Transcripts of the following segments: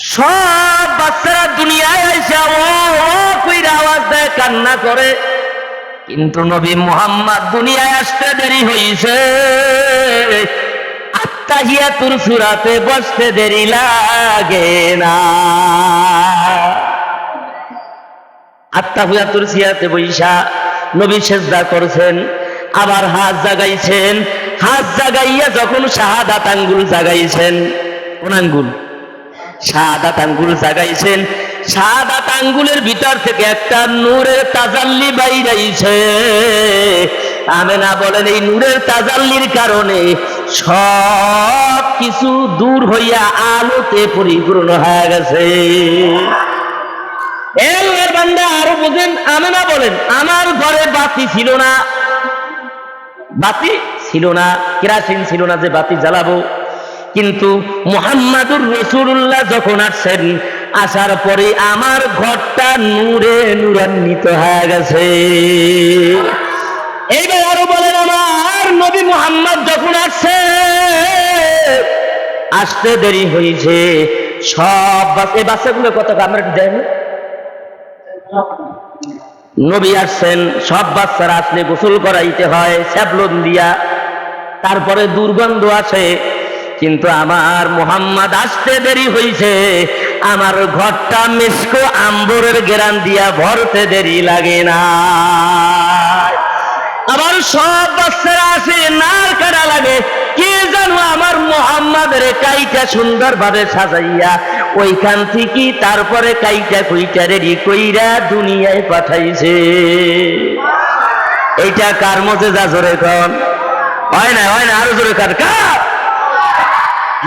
সব বাচ্চারা দুনিয়ায় ও কইরা আওয়াজ দেয়, কান্না করে। কিন্তু নবী মোহাম্মদ দুনিয়ায় আসতে দেরি হইছে। আত্মাহিয়াতুর সুরাতে বসতে দেরি লাগে না। আত্মা আত্মাহিয়াতুর সিয়াতে বৈশা নবী সেজদা করছেন, আবার হাত জাগাইছেন। হাত জাগাইয়া যখন শাহাদাত আঙ্গুল জাগাইছেন, কোন আঙ্গুল? শাহাদাত আঙ্গুল জাগাইছেন শাহাদাত আঙ্গুলের ভিতর থেকে একটা নূরের তাজাল্লি বাইরাইছে। আমেনা বলেন, এই নূরের তাজাল্লির কারণে সব কিছু দূর হইয়া আলোতে পরিপূর্ণ হয়ে গেছে। আরও বোঝেন আমেনা বলেন, আমার ঘরে বাতি ছিল না। বাতি ছিল না, কেরাসিন ছিল না যে বাতি জ্বালাবো। কিন্তু মোহাম্মদুর রসুল্লাহ যখন আসছেন, আসার পরে আমার ঘরটা নূরে নূরান্বিত হয়ে গেছে। এইবার আরও বলেন, আমার নবী মোহাম্মদ যখন আসছে, আসতে দেরি হয়েছে। সব বাস এই বাচ্চাগুলো কত আমরা একটু যাই না। নবী আসছেন, সব বাচ্চারা আসলে গোসল করাইতে হয়, স্যাবলন দিয়া। তারপরে দুর্গন্ধ আসে। কিন্তু আমার মোহাম্মদ আসতে দেরি হইছে। আমার ঘরটা মিসকো আম্বরের গেরান দিয়া ভরতে দেরি লাগে না। আবার সব বাচ্চারা আসে নার কাটা লাগে। কে জানো আমার মোহাম্মদের কাইটা সুন্দর ভাবে সাজাইয়া, ওইখান থেকে তারপরে কাইটা কুইটা রেডি কইরা দুনিয়ায় পাঠাইছে। এইটা কার মধ্যে যা জোরে কন? হয় না হয় না, আরও জোরে কার। কার?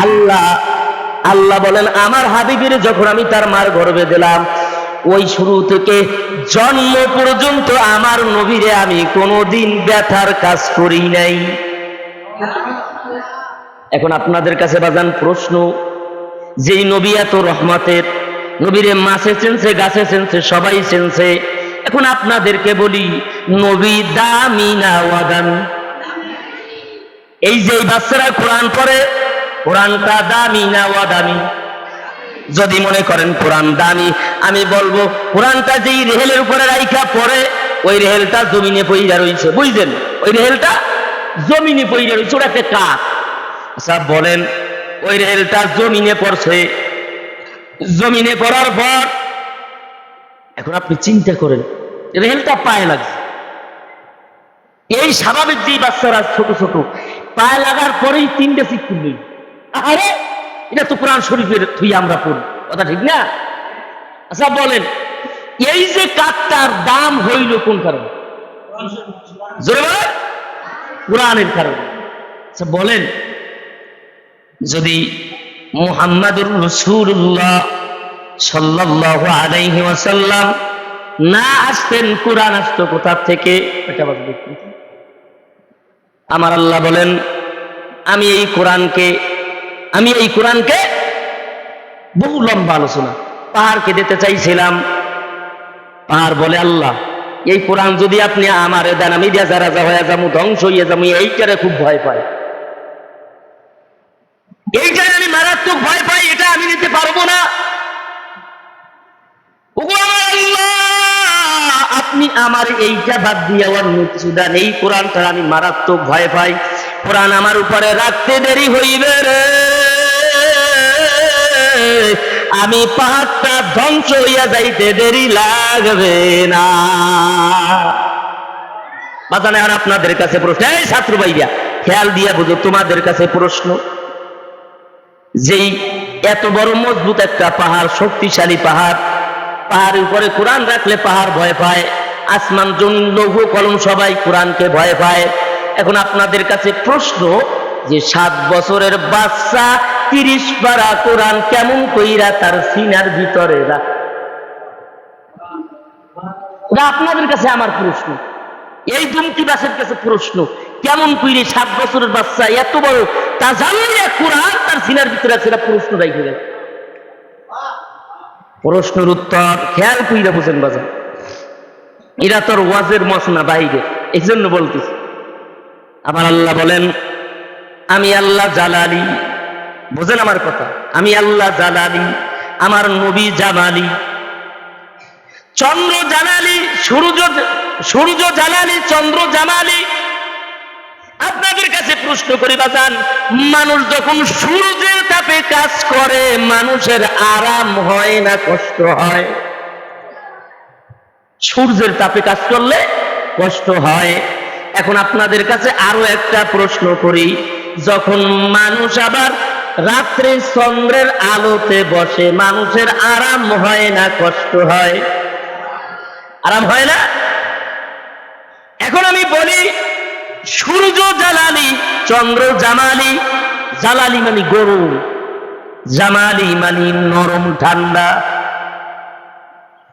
আল্লাহ আল্লাহ বলেন, আমার হাবিবের যখন আমি তার মার গর্বে দিলাম, ওই শুরু থেকে জন্ম পর্যন্ত আমার নবীরে আমি কোনোদিন ব্যথার কাজ করি নাই। এখন আপনাদের কাছে বাজান প্রশ্ন, যেই নবী এত রহমতের, নবীরে মাছে চেনছে, গাছে চেনছে, সবাই চেনছে, এখন আপনাদেরকে বলি, নবী দামি না ওয়াদামি। এই যে বাচ্চারা কোরআন পড়ে কোরআনটা দামি না ওয়াদামি? যদি মনে করেন কোরআন দামি, আমি বলব, কোরআনটা যেই রেহেলের উপরে রাইখা পড়ে, ওই রেহেলটা জমিনে পইরা রইছে। বুঝলেন? ওই রেহেলটা জমিনে পইরা রইছে, ওটা একটা কাক আচ্ছা বলেন, ওই রেহেলটা জমিনে পড়ছে। জমিনে পড়ার পর, এখন আপনি চিন্তা করেন, রেহেলটা পায়ে লাগছে। এই স্বাভাবিক যে বাচ্চারা ছোট ছোট, পায়ে লাগার পরেই তিনটে শিখ তুললি আরে, এটা তো কোরআন শরীফের থুই আমরা পড়ি। কথা ঠিক না? আচ্ছা বলেন, এই যে কাঠটার দাম হইল কোন কারণে? কোরআনের কারণে। আচ্ছা বলেন, যদি মুহাম্মাদুর রসুল্লাহ সাল্লাল্লাহু আলাইহি ওয়াসাল্লাম না আসতেন, কোরআন আসতো কোথা থেকে? এটা আমার আল্লাহ বলেন, আমি এই কোরআনকে আমি এই কোরআনকে বহু লম্বা আলোচনা। পাহাড়কে দিতে চাইছিলাম। পাহাড় বলে আল্লাহ, এই কোরআন যদি আপনি আমারে দেন, আমি রাজা রাজা হয়ে যাব, ধ্বংস হইয়া যাব, এইটারে খুব ভয় পাই আমি মারাত্মক ভয় পাই, এটা আমি নিতে পারব না। আমার আপনি আমার এইটা বাদ দিয়ে অন্য কিছু দেন। এই কোরআনটা আমি মারাত্মক ভয় পাই। কোরআন আমার উপরে রাখতে দেরি হইবে রে। আমি পাহাড়টা ধ্বংস হইয়া যাইতে দেরি লাগবে না। বাজানে আর আপনাদের কাছে প্রশ্ন। এই ছাত্র ভাইয়া খেয়াল দিয়া বুঝো, তোমাদের কাছে প্রশ্ন। যেই এত বড় মজবুত একটা পাহাড়, শক্তিশালী পাহাড়, পাহাড়ের উপরে কোরআন রাখলে পাহাড় ভয় পায়, আসমান, জমিন লঘু কলম সবাই কোরআনকে ভয় পায়। এখন আপনাদের কাছে প্রশ্ন যে সাত বছরের বাচ্চা তিরিশ পারা কোরআন কেমন কইরা তার সিনার ভিতরে রাখ। আপনাদের কাছে আমার প্রশ্ন। এই দুমকি দাসের কাছে প্রশ্ন, কেমন কইরে সাত বছরের বাচ্চা এত বড়, তা জানলে কোরআন তার সিনার ভিতরে আছে, এটা প্রশ্ন রাখে গেল। প্রশ্নের উত্তর খেয়াল কইরা বুঝেন বাজার এরা তোর ওয়াজের মশনা বাইরে এই জন্য বলতেছি। আমার আল্লাহ বলেন, আমি আল্লাহ জালালি বোঝেন আমার কথা? আমি আল্লাহ জালালি, আমার নবী জামালি। চন্দ্র জানালি সূর্য সূর্য জানালি চন্দ্র জামালি। আপনাদের কাছে প্রশ্ন করি, বাজান, মানুষ যখন সূর্যের তাপে কাজ করে, মানুষের আরাম হয় না কষ্ট হয়? সূর্যের তাপে কাজ করলে কষ্ট হয়। এখন আপনাদের কাছে আরও একটা প্রশ্ন করি, যখন মানুষ আবার রাত্রে চন্দ্রের আলোতে বসে মানুষের আরাম হয় না, কষ্ট হয়। আরাম হয় না? এখন আমি বলি, সূর্য জালালি চন্দ্র জামালি জালালি মানে গরম জামালি মানে নরম ঠান্ডা।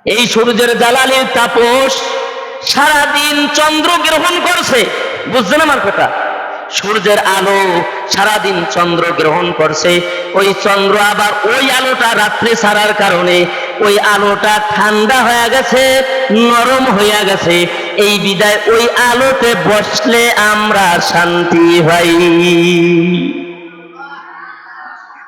এই সূর্যের জালালির তাপস সারাদিন চন্দ্র গ্রহণ করছে। বুঝছেন আমার কথা? সূর্যের আলো সারাদিন চন্দ্র গ্রহণ করছে। ওই চন্দ্র আবার ওই আলোটা রাত্রে ছাড়ার কারণে ওই আলোটা ঠান্ডা হয়ে গেছে, নরম হইয়া গেছে। এই বিদায় ওই আলোতে বসলে আমরা শান্তি হই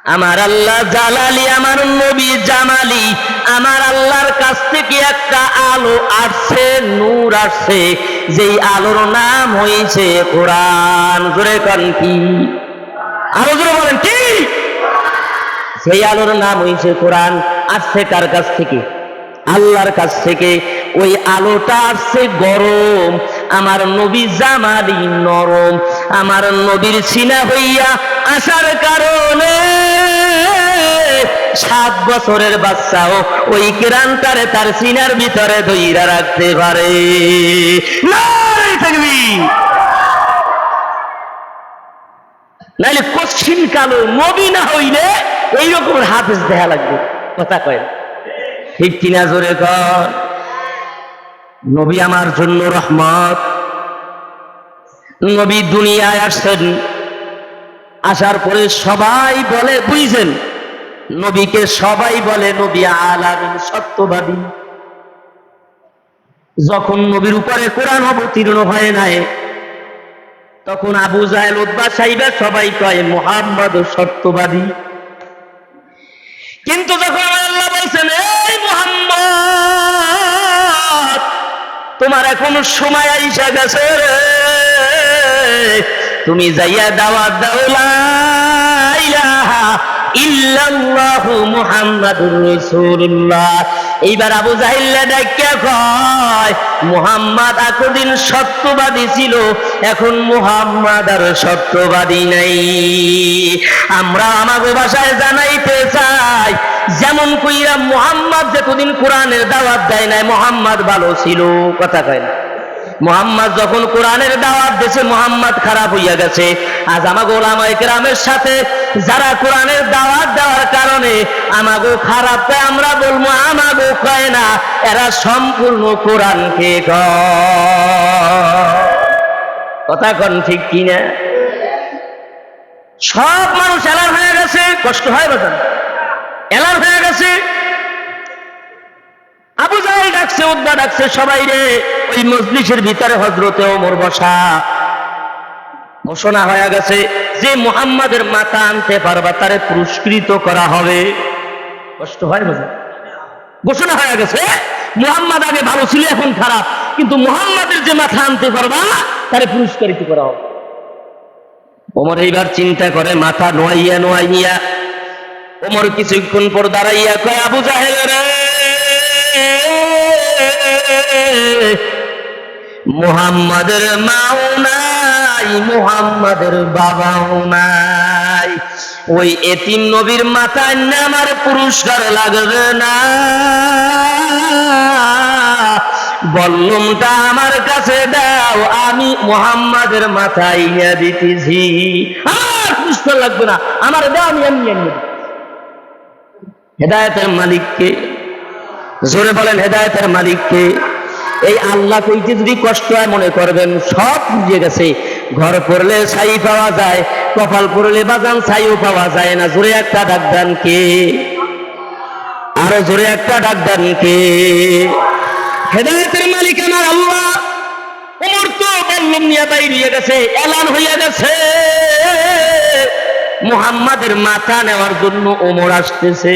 আমার আল্লাহ জালালি, আমার নবী জামালি, আমার আল্লাহর কাছ থেকে একটা আলো আসছে, নূর আসছে। যেই আলোর নাম হয়েছে কোরআন। জোরে কন কি? আরও জোরে বলেন, কি? সেই আলোর নাম হয়েছে কোরআন। আসছে কার কাছ থেকে? আল্লাহর কাছ থেকে ওই আলোটা আসছে গরম আমার নবী জামালি নরম আমার নবীর সিনা হইয়া আসার কারণে সাত বছরের বাচ্চাও ওই কেরানটারে তার সিনার ভিতরে ধইরা রাখতে পারে। নাইলে কশ্চিন কালো নবী না হইলে এইরকম হাফেজ দেখা লাগবে কথা কয়। ঠিক কিনা জোরে কর। নবী আমার জন্য রহমত। নবী দুনিয়ায় আসছেন। আসার পরে সবাই বলে বুঝছেন নবীকে সবাই বলে, নবী আলামিন সত্যবাদী। যখন নবীর উপরে কোরআন অবতীর্ণ হয় নাই, তখন আবু জাহেল উদ্বা সাইবা সবাই কয় মোহাম্মদ সত্যবাদী। কিন্তু যখন আল্লাহ বলছেন, এই মোহাম্মদ, তোমার এখন সময় আইসা গেছে রে। তুমি যাইয়া দাওয়াত দাও, লা ইল্লাল্লাহু মুহাম্মাদুর রাসূলুল্লাহ এইবার আবু জাহিল্লা ডাক্যা কয়, মুহাম্মদ এতদিন সত্যবাদী ছিল, এখন মুহাম্মদ আর সত্যবাদী নাই। আমরা আমাদের ভাষায় জানাইতে চাই, যেমন কইরা মুহাম্মদ যেতদিন কোরআনের দাওয়াত দেয় নাই, মুহাম্মদ ভালো ছিল, কথা কয় না। মোহাম্মদ যখন কোরআনের দাওয়াত দেশে মোহাম্মদ খারাপ হইয়া গেছে। আজ আমাগো ওলামায়ে কেরামের সাথে যারা কোরআনের দাওয়াত দেওয়ার কারণে আমাগো খারাপ আমরা বলব আমাগো কয় না, এরা সম্পূর্ণ কোরআনকে। কথা কন ঠিক কিনা? সব মানুষ এলার হয়ে গেছে, কষ্ট হয় বাজান এলার হয়ে গেছে ডাকছে উদ্দা ডাকছে সবাই রে। ওই মজলিসের ভিতরে হজরতে ওমর বসা। ঘোষণা হয়ে গেছে যে মুহাম্মাদের মাথা আনতে পারবা, তারে পুরস্কৃত করা হবে। কষ্ট হয় বোঝা? ঘোষণা হয়ে গেছে, মুহাম্মদ আগে ভালো ছিল, এখন খারাপ। কিন্তু মুহাম্মাদের যে মাথা আনতে পারবা, তারে পুরস্কৃত করা হবে। ওমর এইবার চিন্তা করে, মাথা নোয়াইয়া নোয়াইয়া, ওমর কিছুক্ষণ পর দাঁড়াইয়া কয়, আবু জাহেল রে! মুহাম্মাদের মাও নাই, মুহাম্মাদের বাবাও নাই। ওই এতিম নবীর মাথায় না আমার পুরস্কার লাগবে না। বল্লমটা আমার কাছে দাও, আমি মুহাম্মাদের মাথায় ইয়া দিতেছি। আমার পুরস্কার লাগবে না, আমার দাও, আমি এমনি এমনি। হেদায়তের মালিককে জোরে বলেন হেদায়তের মালিককে। এই আল্লাহ কইতে যদি কষ্ট হয় মনে করবেন, সব বুঝে গেছে। ঘর পড়লে ছাই পাওয়া যায়, কপাল পড়লে বাজান ছাইও পাওয়া যায় না। জোরে একটা ডাক দেন কে? আরও জোরে একটা ডাক দেন কে? হেদায়তের মালিক আমার আল্লাহ। ওমর তো বললম নিয়ে বাইরিয়ে গেছে, এলান হইয়া গেছে। মুহাম্মাদের মাথা নেওয়ার জন্য ওমর আসতেছে।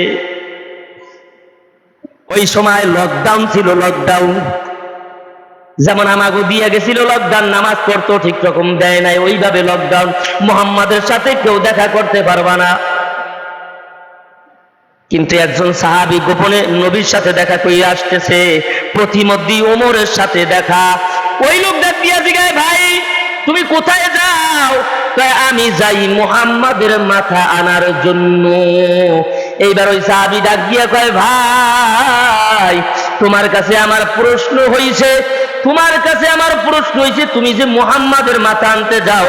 ওই সময় লকডাউন ছিল লকডাউন যেমন আমাকে দিয়ে গেছিল লকডাউন নামাজ পড়তো, ঠিক রকম দেয় নাই। ওইভাবে লকডাউন মোহাম্মদের সাথে কেউ দেখা করতে পারবা না। কিন্তু একজন সাহাবি গোপনে নবীর সাথে দেখা করে আসতেছে প্রতিমধ্যে ওমরের সাথে দেখা। ওই লোক ডাক দিয়া জিগায়, ভাই, তুমি কোথায় যাও? আমি যাই মোহাম্মদের মাথা আনার জন্য। এইবার ওই সাহাবি ডাক দিয়া কয়, ভাই, তোমার কাছে আমার প্রশ্ন হইছে। তোমার কাছে আমার প্রশ্ন হইছে, তুমি যে মুহাম্মাদের মাথা আনতে যাও,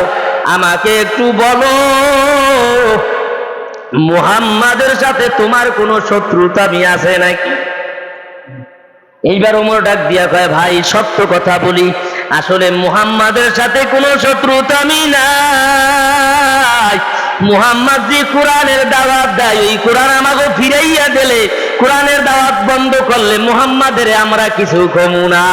আমাকে একটু বলো, মুহাম্মাদের সাথে তোমার কোনো শত্রুতা আমি আছে নাকি? এইবার ওমর ডাক দিয়া কয়, ভাই, সত্য কথা বলি, আসলে মুহাম্মাদের সাথে কোনো শত্রুতা আমি নাই। মুহাম্মদ যে কোরআনের দাওয়াত দেয় ওই কোরআন আমাকে ফিরাইয়া দিলে কোরআনের দাওয়াত বন্ধ করলে মুহাম্মাদের আমরা কিছু কমু না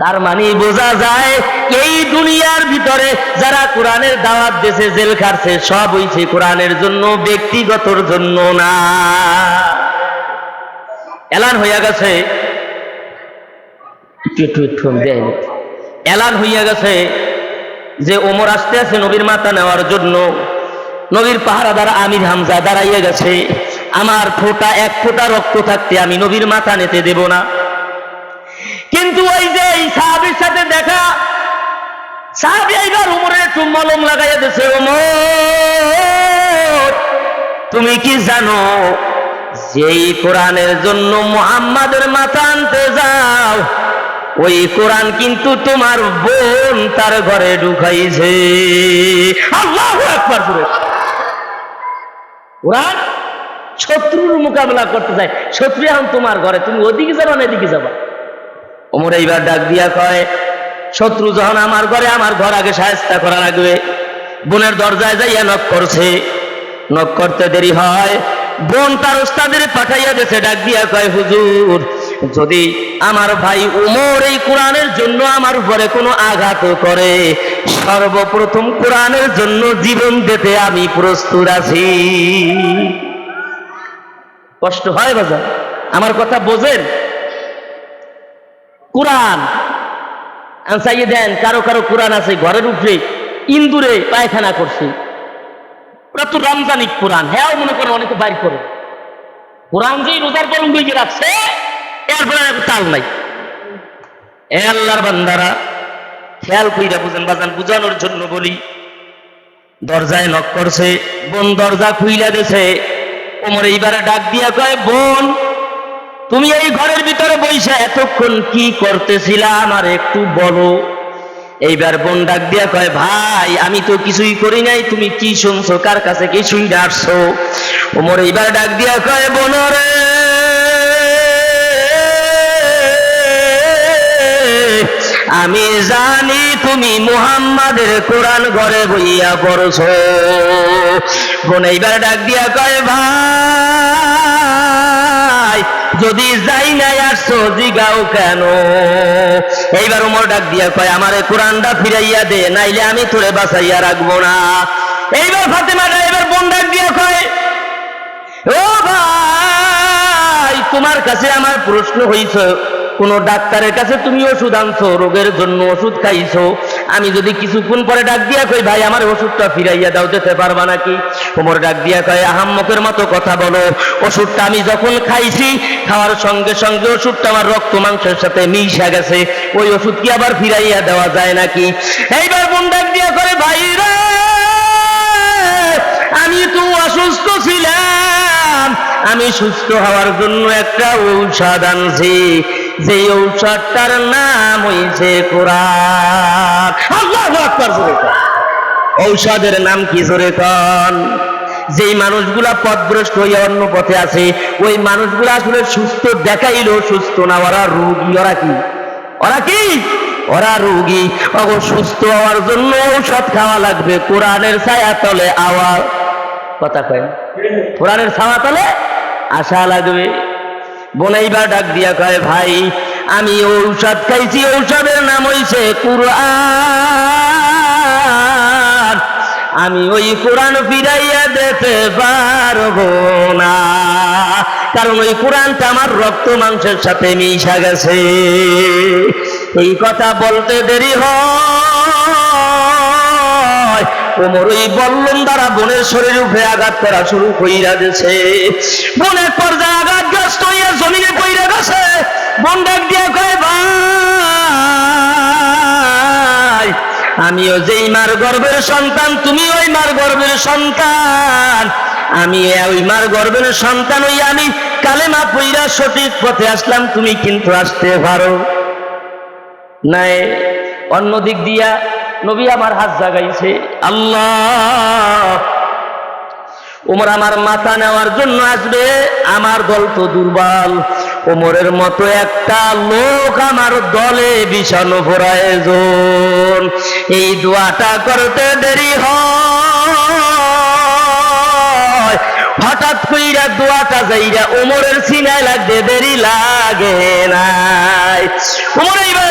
তার মানে বোঝা যায় এই দুনিয়ার ভিতরে যারা কোরআনের দাওয়াত দেশে জেল খাটছে সব হইছে কোরআনের জন্য ব্যক্তিগতর জন্য না এলান হইয়া গেছে এলান হইয়া গেছে যে ওমর আসতে আছে নবীর মাথা নেওয়ার জন্য, নবীর পাহারাদার আমির হামজা দাঁড়াইয়া গেছে। আমার ফোঁটা, এক ফোঁটা রক্ত থাকতে আমি নবীর মাথা নিতে দেব না। কিন্তু ওই যে এই সাহাবির সাথে দেখা, সাহাবি এইবার উমরে একটু মলম লাগাইয়া দিছে, ওমর, তুমি কি জানো, যেই কোরআনের জন্য মুহাম্মাদের মাথা আনতে যাও ওই কোরআন কিন্তু তোমার বোন তার ঘরে ঢুকাইছে। কোরআন শত্রুর মোকাবেলা করতে চায়। শত্রু এখন তোমার ঘরে, তুমি ওদিকে যাবা না এদিকে যাবা? ওমর এইবার ডাক দিয়া কয়, শত্রু যখন আমার ঘরে, আমার ঘর আগে সাহেস্তা করা লাগবে। বোনের দরজায় যাইয়া নক করছে। নক করতে দেরি হয়। বোন তার ওস্তাদের পাঠাইয়া দিয়েছে ডাক দিয়া কয়, হুজুর যদি আমার ভাই উমর এই কোরআনের জন্য আমার উপরে কোনো আঘাত করে, সর্বপ্রথম কোরআনের জন্য জীবন দিতে আমি প্রস্তুত আছি। কষ্ট হয় বাজার? আমার কথা বোঝেন? কোরআন চাইয়ে দেন, কারও কারও কোরআন আছে, ঘরের উপরে, ইন্দুরে পায়খানা করছে। ওরা তো রমজানিক কোরআন হ্যাঁ মনে করে অনেকে বাইর করে। কোরআন যেই রোজার গরম দিয়ে রাখছে আর তাল নাই। আল্লাহর বান্দারা, খেয়াল কইরা বুঝেন, বাজান, বুঝানোর জন্য বলি, দরজায় নক করছে, বোন দরজা খুইলা ওমর এইবারে ডাক দিয়া কয়, বোন, তুমি এই ঘরের ভিতরে এতক্ষণ কি করতেছিলা আমার একটু বলো। এইবার বোন ডাক দিয়া কয়, ভাই, আমি তো কিছুই করি নাই, তুমি কি শুনছো? কার কাছে কিছুই ডাকছো ওমর এইবার ডাক দিয়া কয়, বোন আমি জানি তুমি মুহাম্মাদের কোরআন ঘরে বইয়া পড়ছো। বোন এইবার ডাক দিয়া কয়, ভাই, যদি যাই নাই আসছো, জিগাও কেন? এইবার উমর ডাক দিয়া কয়, আমারে কোরআনটা ফিরাইয়া দে, নাইলে আমি তোরে বাঁচাইয়া রাখব না। এইবার ফাতেমাটা এবার বোন ডাক দিয়া কয়, ও ভাই তোমার কাছে আমার প্রশ্ন হইছে, কোন ডাক্তারের কাছে তুমি ওষুধ আনছো, রোগের জন্য ওষুধ খাইছো? আমি যদি কিছুক্ষণ পরে ডাক দিয়া কই, ভাই, আমার ওষুধটা ফিরাইয়া দাও, দিতে পারবা নাকি? ওমর ডাক দিয়া কয় আহাম্মকের মতো কথা বলো। ওষুধটা আমি যখন খাইছি, খাওয়ার সঙ্গে সঙ্গে ওষুধটা আমার রক্ত মাংসের সাথে মিশা গেছে। ওই ওষুধ কি আবার ফিরাইয়া দেওয়া যায় নাকি? এইবার বোন ডাক দিয়া করে ভাই রে আমি তো অসুস্থ ছিলাম। আমি সুস্থ হওয়ার জন্য একটা ঔষধ আনছি। যে ঔষধটার নাম হইছে কোরআন। ঔষধের নাম কি জোরে কন? যেই মানুষগুলা পথভ্রষ্ট হইয়া অন্য পথে আছে, ওই মানুষগুলা আসলে সুস্থ দেখাইলো, সুস্থ না, ওরা রোগী, ওরা কি? ওরা কি? ওরা রোগী। অগ, সুস্থ হওয়ার জন্য ঔষধ খাওয়া লাগবে। কোরআনের ছায়া তলে আওয়াজ। কথা কয়? কোরআনের ছায়া তলে আশা লাগবে। বোনাইবা ডাক দিয়া কয়, ভাই, আমি ঔষধ খাইছি, ঔষধের নাম হইছে কোরআন। আমি ওই কোরআন ফিরাইয়া দিতে পারব না। কারণ ওই কোরআনটা আমার রক্ত মাংসের সাথে মিশা গেছে। এই কথা বলতে দেরি হয়। ওমর ওই বল্লম দ্বারা বোনের শরীর উপরে আঘাত করা শুরু কইরা দিয়েছে। বোনের পর্যায়ে আঘাতগ্রস্ত হইয়া জমিনে পইরা গেছে। বোন ডাক দিয়া কয়, ভাই, আমিও যেই মার গর্বের সন্তান তুমি ওই মার গর্বের সন্তান। আমি ওই মার গর্ভের সন্তান ওই আমি কালেমা পইরা সঠিক পথে আসলাম, তুমি কিন্তু আসতে পারো নাই। অন্য দিক দিয়া নবী আমার হাত জাগাইছে। আল্লাহ, ওমর আমার মাথা নেওয়ার জন্য আসবে। আমার দল তো দুর্বল। ওমরের মতো একটা লোক আমার দলে বিষানো প্রয়োজন এই দোয়াটা করতে দেরি হয়। হঠাৎ কইরা দোয়াটা যাইরা ওমরের সিনায় লাগতে দেরি লাগে নাই। ওমর এইবার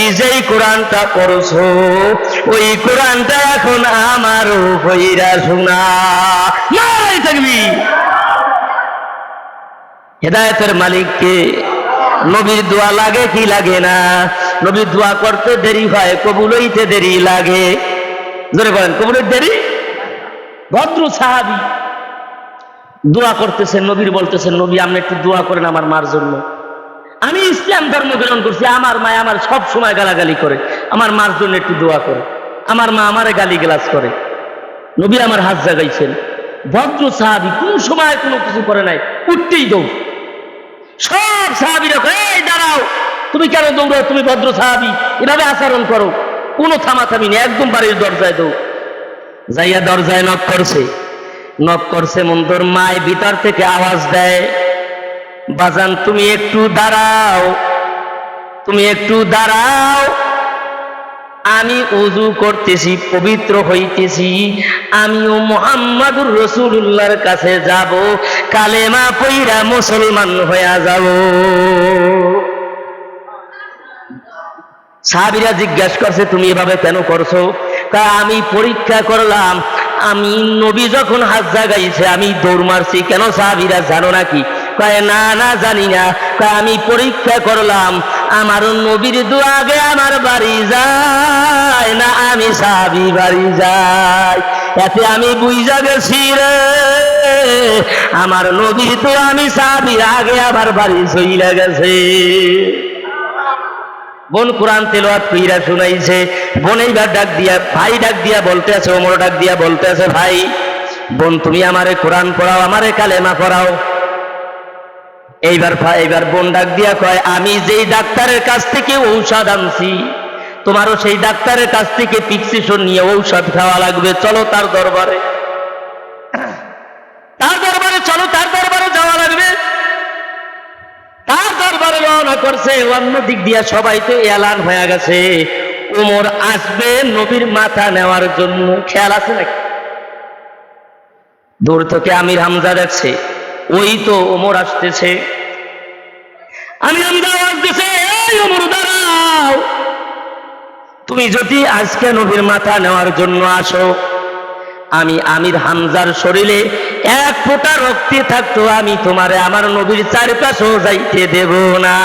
তুই যেই কোরআনটা করছ ওই কোরআনটা এখন আমারও হইরা শোনা। থাকবি হেদায়তের মালিককে নবীর দোয়া লাগে কি লাগে না? নবীর দোয়া করতে দেরি হয়, কবুল হইতে দেরি লাগে। ধরে বলেন কবুলের দেরি? ভদ্র সাহাবি দোয়া করতেছেন, নবীর বলতেছেন, নবী, আপনি একটু দোয়া করেন আমার মার জন্য। আমি ইসলাম ধর্ম গ্রহণ করছি আমার মা আমার সব সময় গালাগালি করে আমার মার জন্য একটু দোয়া করে আমার মা আমারে গালি গ্লাস করে। নবী আমার হাত জাগাইছেন। ভদ্র সাহাবি কোন সময় কোনো কিছু করে নাই উঠতেই দৌড়। সব সাহাবিরা কয়, এই দাঁড়াও তুমি কেন দৌড়াও? তুমি ভদ্র সাহাবি এভাবে আচরণ করো। কোনো থামাথামি নেই একদম বাড়ির দরজায় দৌড়। যাইয়া দরজায় নক করছে। নক করছে মন্তর মায় ভিতর থেকে আওয়াজ দেয় বাজান, তুমি একটু দাঁড়াও। তুমি একটু দাঁড়াও। আমি উজু করতেছি, পবিত্র হইতেছি। আমিও মোহাম্মদুর রসুল্লাহর কাছে যাব, কালেমা পইরা মুসলমান হইয়া যাব। সাহাবিরা জিজ্ঞাসা করছে, তুমি এভাবে কেন করছ? তা আমি পরীক্ষা করলাম, আমি নবী যখন হাত জাগাইছে, আমি দৌড় মারছি। কেন সাহাবিরা জানো নাকি? কয়, না না, জানি না। কয়, আমি পরীক্ষা করলাম। আমার নবীর দুয়াগে আমার বাড়ি যায় না, আমি সাহাবি বাড়ি যাই। এতে আমি বুঝা গেছি রে, আমার নবীর তো আমি সাহাবির আগে আমার বাড়ি চইলা গেছে। বোন কোরআন তেলোয়াত কইরা শুনাইছে। বোন এইবার ডাক দিয়া, ভাই ডাক দিয়া বলতে আছে ওমর ডাক দিয়া বলতে আছে ভাই, বোন, তুমি আমারে কোরআন পড়াও, আমারে কালেমা পড়াও। এইবার এইবার বোন ডাক দিয়া কয়, আমি যেই ডাক্তারের কাছ থেকে ঔষধ আনছি, তোমারও সেই ডাক্তারের কাছ থেকে পিক্সিশন নিয়ে ঔষধ খাওয়া লাগবে, চলো তার দরবারে। তার দরবারে চলো, তার দরবারে যাওয়া লাগবে। তার দরবারে রওনা করছে অন্য দিক দিয়া সবাই তো এলান হয়ে গেছে। ওমর আসবে নবীর মাথা নেওয়ার জন্য। খেয়াল আছে নাকি? দূর থেকে আমির হামজা দেখছে। ওই তো ওমর আসতেছে। আমি তুমি যদি আজকে নবীর মাথা নেওয়ার জন্য আসো, আমি আমির হামজার শরীরে এক ফোঁটা রক্তে থাকতো, আমি তোমারে আমার নবীর চারপাশেও যাইতে দেব না।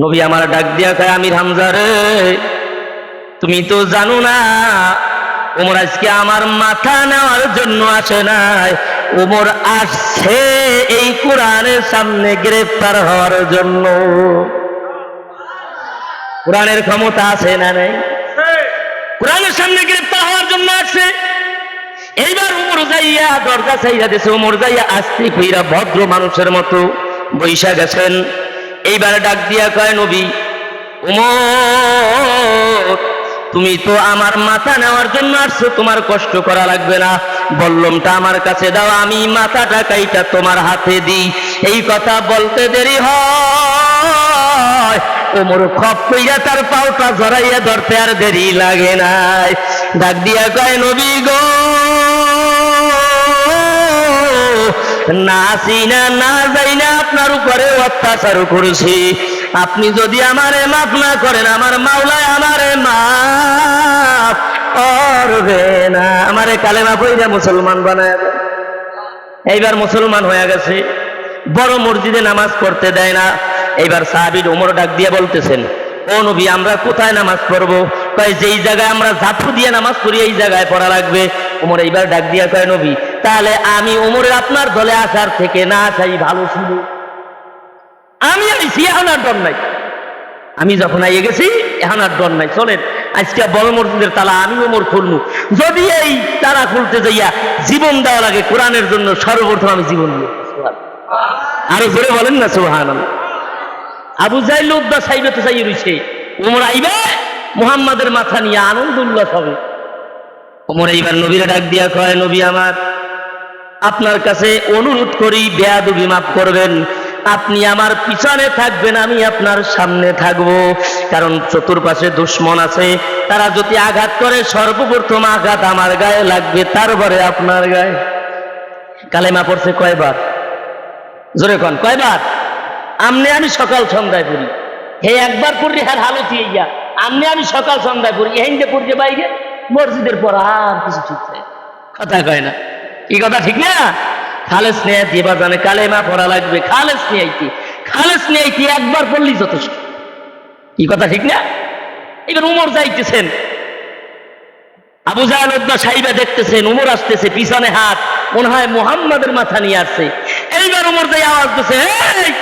নবী আমার ডাক দিয়া কয়, আমির হামজা রে, তুমি তো জানো না ওমর আজকে আমার মাথা নেওয়ার জন্য আসে নাই। ওমর আসছে এই কোরআনের সামনে গ্রেফতার হওয়ার জন্য। কোরআনের ক্ষমতা আছে না নাই? কোরআনের সামনে গ্রেফতার হওয়ার জন্য আসছে। এইবার উমর যাইয়া, দরজা চাইয়া দিছে। উমর যাইয়া আস্তে কইরা ভদ্র মানুষের মতো বৈশা গেছেন। এইবার ডাক দিয়া কয়, নবী, উমর তুমি তো আমার মাথা নেওয়ার জন্য আসছো, তোমার কষ্ট করা লাগবে না। বল্লমটা আমার কাছে দাও, আমি মাথাটা কাইটা তোমার হাতে দিই। এই কথা বলতে দেরি হয়। ওমর খপ কইরা তার পাউটা জড়াইয়া ধরতে আর দেরি লাগে নাই। ডাক দিয়া কয়, নবী গো, না আসি না না যাই না আপনার উপরে অত্যাচার করেছি। আপনি যদি আমারে মাফ না করেন, আমার মাওলায় আমারে মাফ করবে না। আমারে কালে কালেমা পইরা মুসলমান বানায় এইবার মুসলমান হয়ে গেছে। বড় মসজিদে নামাজ পড়তে দেয় না। এইবার সাহাবির উমর ডাক দিয়ে বলতেছেন, ও নবী, আমরা কোথায় নামাজ পড়ব? কয়, যেই জায়গায় আমরা ঝাপু দিয়ে নামাজ পড়ি, এই জায়গায় পড়া লাগবে। উমর এইবার ডাক দিয়া কয়, নবী, তাহলে আমি উমরের আপনার দলে আসার থেকে না আসাই ভালো ছিল আমি আইছি এখন আর ডর নাই। আমি যখন আইয়ে গেছি, এখন আর ডর নাই। চলেন, আজকে বড় মসজিদের তালা আমি ওমর খুলবো যদি এই তালা খুলতে যাইয়া জীবন দেওয়া লাগে, কোরআনের জন্য সর্বপ্রথম আমি জীবন দিব আরও জোরে বলেন না সোহান আবু জাইল উদ্দা সাইবে তো চাই রইছে। ওমর আইবে, মুহাম্মাদের মাথা নিয়ে আনন্দ উল্লাস হবে ওমর এইবার নবীরা ডাক দিয়া কয়, নবী আমার, আপনার কাছে অনুরোধ করি, বেয়াদুবি মাফ করবেন। আপনি আমার পিছনে থাকবেন, আমি আপনার সামনে থাকব। কারণ চতুর্পাশে দুশ্মন আছে, তারা যদি আঘাত করে, সর্বপ্রথম আঘাত আমার গায়ে লাগবে, তারপরে আপনার গায়ে। কালেমা পড়ছে কয়বার? জোরে কন, কয়বার? আমনে আমি সকাল সন্ধ্যায় পড়ি। হে, একবার পড়লি হ্যাঁ হালতি ইয়া আমনে আমি সকাল সন্ধ্যায় পড়ি এহেন্দে পড়ছে বাইরে, মসজিদের পর আর কিছু ঠিক কথা কয় না। কি কথা, ঠিক না? খালেস নেয়া দিবা জানে কালেমা পড়া লাগবে খালেস নেয়াইতি খালেস নেয়াইতি একবার পড়লি যথেষ্ট। কি কথা ঠিক না? এবার উমর যাইতেছেন। আবু জাহাল সাহিবা দেখতেছেন উমর আসতেছে পিছনে হাত মনে হয় মুহাম্মাদের মাথা নিয়ে আসছে। এইবার উমর যাই আওয়াজ দিচ্ছে "এই,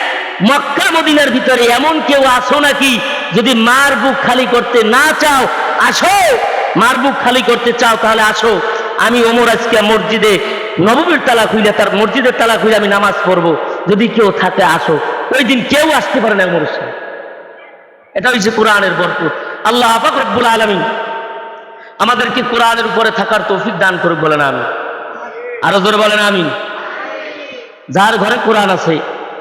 মক্কা মদিনার ভিতরে এমন কেউ আসো নাকি? যদি মার বুক খালি করতে না চাও আসো। মার বুক খালি করতে চাও তাহলে আসো। আমি ওমর আজকে মসজিদে নবমীর তালা খুইলে, তার মসজিদের তালা খুইলে আমি নামাজ পড়ব। যদি কেউ থাকে, আসো। ওই দিন কেউ আসতে পারে না সাথে এটা হচ্ছে কোরআনের বরকত। আল্লাহ আপাক রব্বুল আলমিন আমাদেরকে কোরআনের উপরে থাকার তৌফিক দান করুক বলেন আমি আরও জোরে বলেন আমি যার ঘরে কোরআন আছে,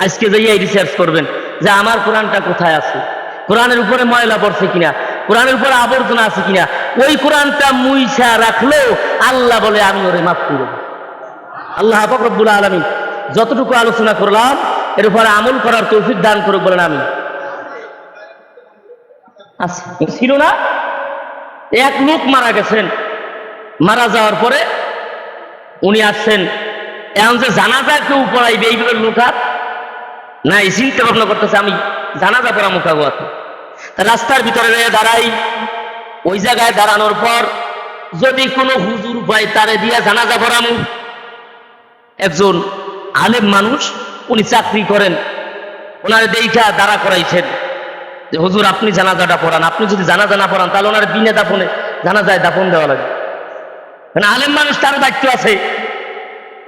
আজকে যাইয়া রিসার্চ করবেন যে আমার কোরআনটা কোথায় আছে? কোরআনের উপরে ময়লা পড়ছে কিনা? কোরআনের উপরে আবর্জনা আছে কিনা? ওই কোরআনটা মুইসা রাখল, আল্লাহ বলে, আমি ওরে মাফ করব আল্লাহ আপাক রব্বুল আলমী যতটুকু আলোচনা করলাম, এর উপরে আমল করার তৌফিক দান করুক বলেন আমি আচ্ছা ছিল না? এক লোক মারা গেছেন। মারা যাওয়ার পরে উনি আসছেন। এখন যে জানাজা কেউ পড়াইবে, এইভাবে লোকার না এই চিন্তা ভাবনা করতেছে, আমি জানাজা পড়া মুখা গোয়াতে তা রাস্তার ভিতরে দাঁড়াই। ওই জায়গায় দাঁড়ানোর পর যদি কোনো হুজুর পাই তারে দিয়া জানাজা পড়ামু একজন আলেম মানুষ, উনি চাকরি করেন। ওনার দেখা দাঁড়া করাইছেন যে, হুজুর, আপনি জানাজাটা পড়ান। আপনি যদি জানাজা না পড়ান, তাহলে ওনার বিনা দাফনে জানাজায় দাফন দেওয়া লাগে মানে আলেম মানুষ তার দায়িত্ব আছে।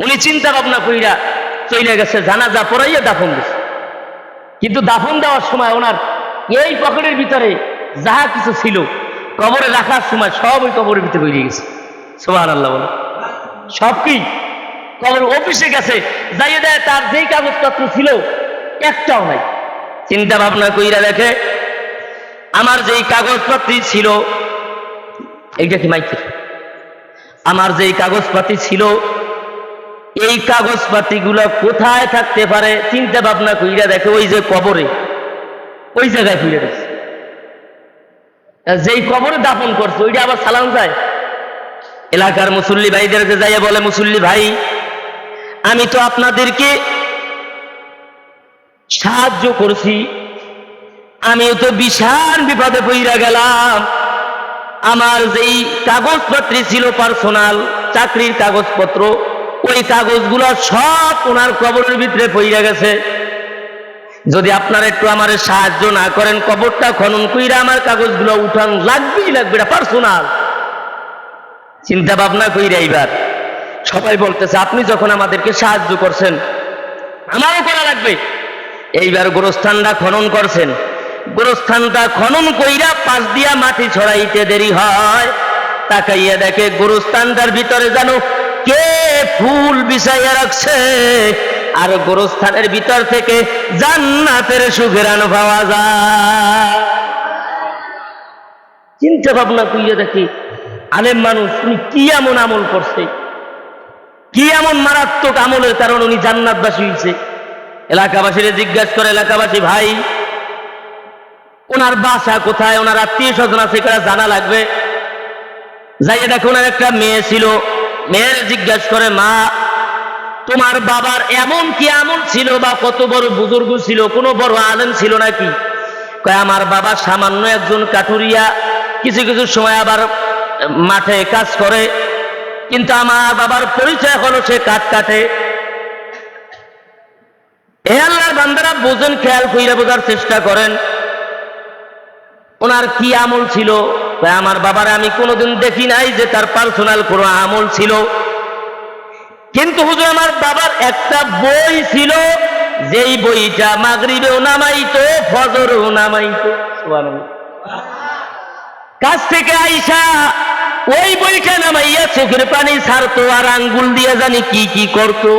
উনি চিন্তা ভাবনা কইরা চলে গেছে, জানাজা পড়াইয়া দাফন দিছে। কিন্তু দাফন দেওয়ার সময় ওনার এই পকেটের ভিতরে যাহা কিছু ছিল, কবরে রাখার সময় সব ওই কবরের ভিতরে বেরিয়ে গেছে। সোহান আল্লাহ বলে সব কি? কবর অফিসে গেছে, যাইয়ে দেয় তার যেই কাগজপত্র ছিল, একটাও নাই। চিন্তা ভাবনা কইরা দেখে, আমার যেই কাগজপত্র ছিল, এইটা কি মাইকের? আমার যেই কাগজপাতি ছিল, এই কাগজপাতি গুলো কোথায় থাকতে পারে, চিন্তা ভাবনা কইরা দেখে, ওই যে কবরে, ওই জায়গায় ফিরে গেছে। যেই কবরে দাপন করছে, ওইটা আবার সালাম যায় এলাকার মুসল্লি ভাইদেরকে যাইয়া বলে, মুসল্লি ভাই আমি তো আপনাদেরকে সাহায্য করছি। আমিও তো বিশাল বিপদে পইরা গেলাম। আমার যেই কাগজপত্র ছিল পার্সোনাল, চাকরির কাগজপত্র, ওই কাগজগুলো সব ওনার কবরের ভিতরে পইরা গেছে। যদি আপনারা একটু আমার সাহায্য না করেন, কবরটা খনন কইরা আমার কাগজগুলো উঠান লাগবেই লাগবে পার্সোনাল। চিন্তা ভাবনা কইরা এইবার। সবাই বলতেছে, আপনি যখন আমাদেরকে সাহায্য করছেন, আমারও করা লাগবে। এইবার গোরস্থানটা খনন করছেন। গোরস্থানটা খনন কইরা পাশ দিয়া মাটি ছড়াইতে দেরি হয়। তাকাইয়া দেখে গোরস্থানটার ভিতরে যেন কে ফুল বিছাইয়া রাখছে। আর গোরস্থানের ভিতর থেকে জান্নাতের সুঘেরানো পাওয়া যায়। চিন্তা ভাবনা কইয়া দেখি, আলেম মানুষ তুমি কি এমন আমল করছে? কি এমন মারাত্মক আমলের কারণ উনি জান্নাতবাসী হয়েছে এলাকাবাসীরা জিজ্ঞাসা করে, এলাকাবাসী ভাই, ওনার বাসা কোথায়? ওনার আত্মীয় স্বজন আছে কারা জানা লাগবে? যাই দেখো ওনার একটা মেয়ে ছিল। মেয়ের জিজ্ঞাসা করে, মা, তোমার বাবার এমন কি আমল ছিল বা কত বড় বুজুর্গ ছিল? কোনো বড় আলেম ছিল নাকি? কয়, আমার বাবা সামান্য একজন কাঠুরিয়া, কিছু কিছু সময় আবার মাঠে কাজ করে। কিন্তু আমার বাবার পরিচয় হলো সে কাঠ কাটে এ আল্লাহর বান্দারা বোঝেন, খেয়াল কইরা বোঝার চেষ্টা করেন। ওনার কি আমল ছিল? আমার বাবার আমি কোনোদিন দেখি নাই যে তার পার্সোনাল কোনো আমল ছিল। কিন্তু হুজুর, আমার বাবার একটা বই ছিল, যেই বইটা মাগরিবেও নামাইতো, ফজরেও নামাইতো। কাছ থেকে আইসা ওই বইটা নামাইয়া চোখের পানি ছাড়তো আর আঙ্গুল দিয়ে জানি কি কি করতো।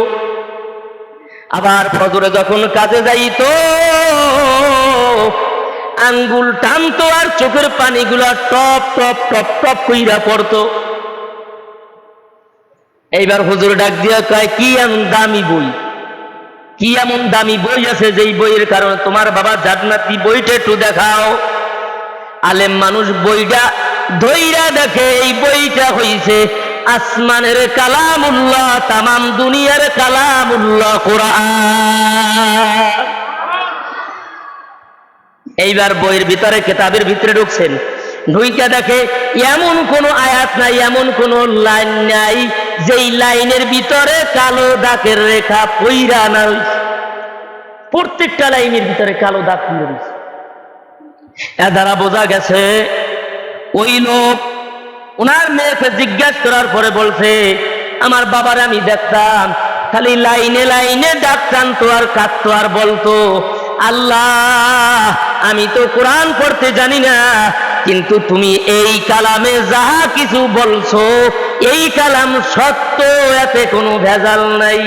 আবার ফজরে যখন কাজে যাইতো, আঙ্গুল টানতো আর চোখের পানিগুলা টপ টপ টপ টপ কইরা পড়তো। এইবার হুজুর ডাক দিয়া কয়, কি এমন দামি বই? কি এমন দামি বই আছে যেই বইয়ের কারণে তোমার বাবা জান্নাতি বইটা একটু দেখাও? আলেম মানুষ বইটা ধইরা দেখে এই বইটা হইছে, আসমানের কালামুল্লাহ, তামাম দুনিয়ার কালামুল্লাহ কোরআন। এইবার বইয়ের ভিতরে, কেতাবের ভিতরে ঢুকছেন। ঢুইকা দেখে এমন কোন আয়াত নাই, এমন কোন লাইন নাই, যেই লাইনের ভিতরে কালো দাগের রেখা পইরা না হইছে। প্রত্যেকটা লাইনের ভিতরে কালো দাগ পইরা এ দ্বারা বোঝা গেছে ওই লোক ওনার মেয়েকে জিজ্ঞাসা করার পরে বলছে, আমার বাবার আমি দেখতাম, খালি লাইনে লাইনে ডাক টানতো আর কাঁদতো আর বলতো, আল্লাহ, আমি তো কোরআন পড়তে জানি না, কিন্তু তুমি এই কালামে যাহা কিছু বলছো, এই কালাম সত্য, এতে কোনো ভেজাল নাই।